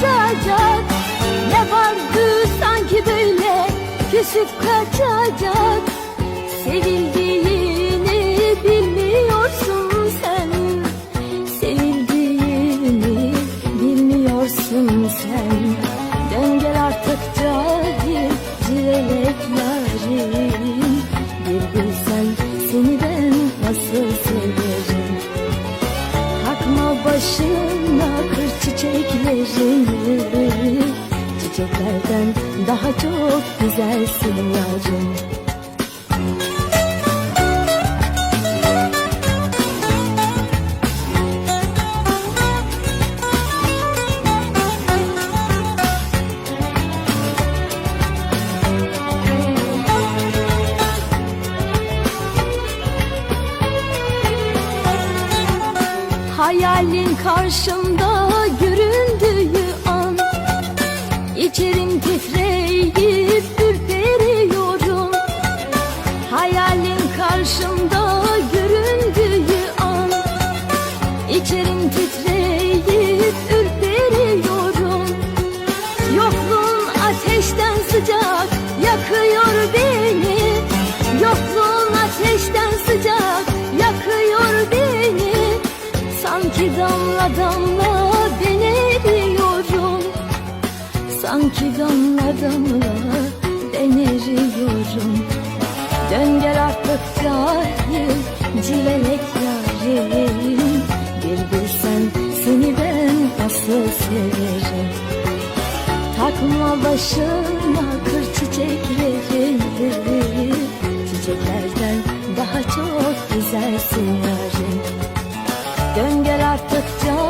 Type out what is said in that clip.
kaçacak. Ne vardı sanki böyle küsüp kaçacak. Sevildiğini bilmiyorsun sen. Sevildiğini bilmiyorsun sen. Dön gel artık cahil cilelekler çiçeklerini Çiçeklerden daha çok güzelsin yavrum Hayalin karşımda göründüğü an. İçerim titreyip ürperiyorum. Hayalin karşımda göründüğü an. İçerim titreyip ürperiyorum. Yokluğun ateşten sıcak yakıyor beni Sanki damla damla ben eriyorum Sanki damla damla ben eriyorum Dön gel artık cahil civelek yarim. Bir bilsen seni ben nasıl severim. Takma başına kır çiçekleri. Çiçeklerden daha çok güzelsin heart don't